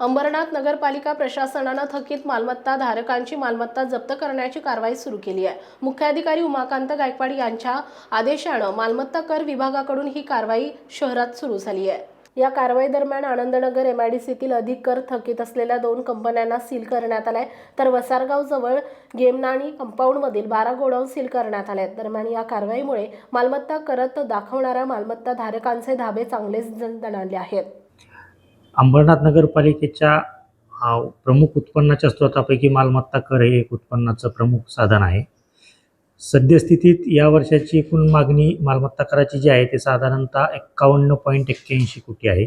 अंबरनाथ नगरपालिका प्रशासनानं थकीत मालमत्ता धारकांची मालमत्ता जप्त करण्याची कारवाई सुरू केली आहे. मुख्याधिकारी उमाकांत गायकवाड यांच्या आदेशानं मालमत्ता कर विभागाकडून ही कारवाई शहरात सुरू झाली आहे. या कारवाई दरम्यान आनंदनगर एम आय डी सीतील अधिक कर थकीत असलेल्या दोन कंपन्यांना सील करण्यात आलाय. तर वसारगाव जवळ गेमनाणी कंपाऊंडमधील बारा गोडाऊन सील करण्यात आले आहेत दरम्यान या कारवाईमुळे मालमत्ता करत दाखवणाऱ्या मालमत्ता धारकांचे धाबे चांगलेच दणाणले आहेत. अंबरनाथ नगरपालिकेच्या प्रमुख उत्पन्नाच्या स्रोतापैकी मालमत्ता कर हे एक उत्पन्नाचं प्रमुख साधन आहे. सद्यस्थितीत या वर्षाची एकूण मागणी मालमत्ता कराची जी आहे ते साधारणतः एक्कावन्न पॉईंट एक्क्याऐंशी कोटी आहे.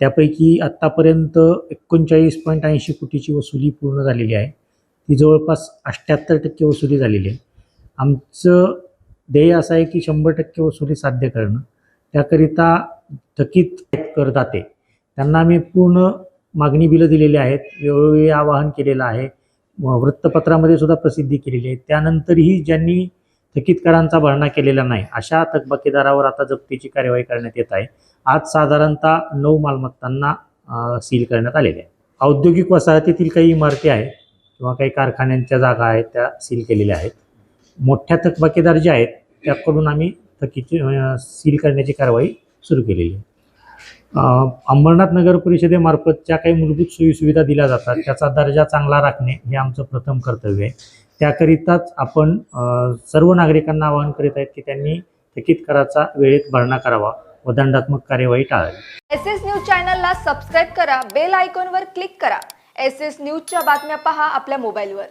त्यापैकी आत्तापर्यंत एकोणचाळीस पॉईंट ऐंशी कोटीची वसुली पूर्ण झालेली आहे. ती जवळपास अठ्ठ्याहत्तर टक्के वसुली झालेली आहे. आमचं ध्येय असं आहे की शंभर टक्के वसुली साध्य करणं. त्याकरिता थकीत करदाते त्यांना आम्ही पूर्ण मागणी बिलं दिलेली आहेत. वेळोवेळी आवाहन केलेलं आहे. व वृत्तपत्रामध्ये सुद्धा प्रसिद्धी केलेली आहे. त्यानंतरही ज्यांनी थकीत करांचा भरणा केलेला नाही अशा थकबाकीदारावर आता जप्तीची कार्यवाही करण्यात येत आहे. आज साधारणतः नऊ मालमत्तांना सील करण्यात आलेल्या आहे. औद्योगिक वसाहतीतील काही इमारती आहेत किंवा काही कारखान्यांच्या जागा आहेत त्या सील केलेल्या आहेत. मोठ्या थकबाकीदार जे आहेत त्याकडून आम्ही थकीची सील करण्याची कारवाई सुरू केलेली आहे. अंबरनाथ नगर परिषदेमार्फत ज्या काही मूलभूत सोयीसुविधा दिल्या जातात. त्याचा दर्जा चांगला राखणे हे आमचं प्रथम कर्तव्य आहे. त्याकरिताच आपण सर्व नागरिकांना आवाहन करीत आहेत की त्यांनी थकीत कराचा वेळेत भरणा करावा व दंडात्मक कार्यवाही टाळावी. एस एस न्यूज चॅनलला सबस्क्राईब करा बेल आयकॉनवर क्लिक करा. एस एस न्यूजच्या बातम्या पहा आपल्या मोबाईलवर.